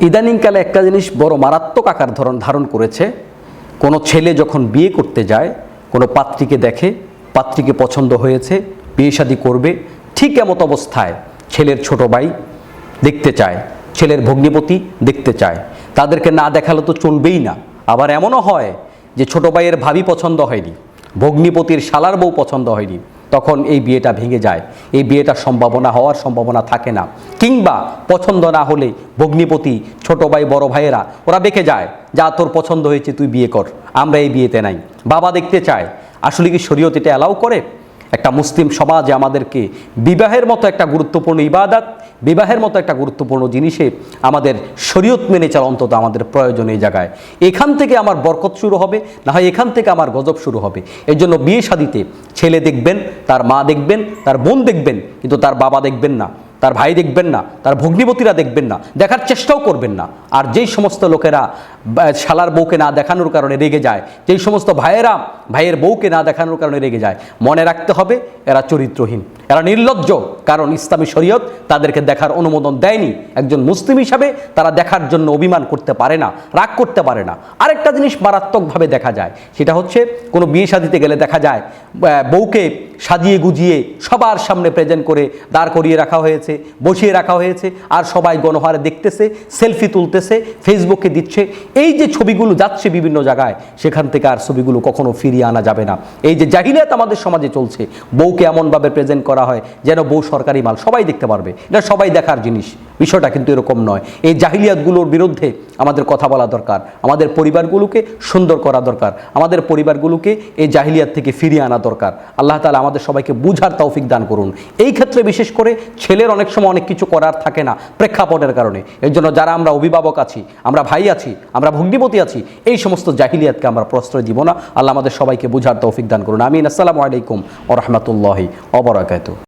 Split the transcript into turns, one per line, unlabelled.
ইদানিংকালে একটা জিনিস বড় মারাত্মক আকার ধরন ধারণ করেছে। কোনো ছেলে যখন বিয়ে করতে যায়, কোনো পাত্রীকে দেখে, পাত্রীকে পছন্দ হয়েছে, বিয়ে শাদী করবে, ঠিক এমত অবস্থায় ছেলের ছোট ভাই দেখতে চায়, ছেলের ভগ্নিপতি দেখতে চায়। তাদেরকে না দেখালে তো চলবেই না। আবার এমনও হয় যে ছোট ভাইয়ের ভাবি পছন্দ হয়নি, ভগ্নিপতির শালার বউ পছন্দ হয়নি। তখন এই বিয়েটা ভেঙে যায়। এই বিয়েটা সম্ভাবনা হওয়ার সম্ভাবনা থাকে না। কিংবা পছন্দ না হলে ভগ্নিপতি, ছোট ভাই, বড় ভাইয়েরা, ওরা বেঁকে যায়। যা তোর পছন্দ হয়েছে তুই বিয়ে কর। আমরা এই বিয়েতে নাই। বাবা দেখতে চায়, আসলে কি শরীয়ত এটা অ্যালাউ করে? একটা মুসলিম সমাজে আমাদেরকে বিবাহের মতো একটা গুরুত্বপূর্ণ ইবাদাত, বিবাহের মতো একটা গুরুত্বপূর্ণ জিনিসে আমাদের শরীয়ত মেনে চলা অন্তত আমাদের প্রয়োজন এই জায়গায়। এখান থেকে আমার বরকত শুরু হবে, না হয় এখান থেকে আমার গজব শুরু হবে। এর জন্য বিয়ে শাদিতে ছেলে দেখবেন, তার মা দেখবেন, তার বোন দেখবেন, কিন্তু তার বাবা দেখবেন না। তার ভাই দেখবেন না, তার ভগ্নিপতিরা দেখবেন না, দেখার চেষ্টাও করবেন না। আর যেই সমস্ত লোকেরা শালার বউকে না দেখানোর কারণে রেগে যায়, যেই সমস্ত ভাইয়েরা ভাইয়ের বউকে না দেখানোর কারণে রেগে যায়, মনে রাখতে হবে এরা চরিত্রহীন। এরা নির্লজ্জ, কারণ ইসলামী শরীয়ত তাদেরকে দেখার অনুমোদন দেয়নি। একজন মুসলিম হিসাবে তারা দেখার জন্য অভিমান করতে পারে না, রাগ করতে পারে না। আরেকটা জিনিস মারাত্মকভাবে দেখা যায়, সেটা হচ্ছে কোনো বিয়ে শাদিতে গেলে দেখা যায় বউকে সাজিয়ে গুজিয়ে সবার সামনে প্রেজেন্ট করে দাঁড় করিয়ে রাখা হয়েছে, বসিয়ে রাখা হয়েছে, আর সবাই গণহারে দেখতেছে সেলফি তুলতেছে ফেসবুকে দিচ্ছে। এই যে ছবিগুলো যাচ্ছে বিভিন্ন জায়গায়, সেখান থেকে আর ছবিগুলো কখনো ফিরিয়ে আনা যাবে না। এই যে জাহিলিয়াত আমাদের সমাজে চলছে, বউকে এমনভাবে প্রেজেন্ট করা হয় যেন বউ সরকারি মাল সবাই দেখতে পারবে। এটা সবাই দেখার জিনিস। বিষয়টা কিন্তু এরকম নয়। এই জাহিলিয়াতগুলোর বিরুদ্ধে আমাদের কথা বলা দরকার, আমাদের পরিবারগুলোকে সুন্দর করা দরকার, আমাদের পরিবারগুলোকে এই জাহিলিয়াত থেকে ফিরিয়ে আনা দরকার। আল্লাহ তালা আমাদের সবাইকে বুঝার তৌফিক দান করুন। এই ক্ষেত্রে বিশেষ করে ছেলের অনেক সময় অনেক কিছু করার থাকে না, প্রেক্ষাপটের কারণে। এর জন্য যারা আমরা অভিভাবক আছি, আমরা ভাই আছি, আমরা ভগ্নিপতি আছি, এই সমস্ত জাহিলিয়াতকে আমরা প্রশ্রয় দিব না। আল্লাহ আমাদের সবাইকে বুঝার তৌফিক দান করুন। আমিন। আসসালামু আলাইকুম ও রহমতুল্লাহি অবরাকাত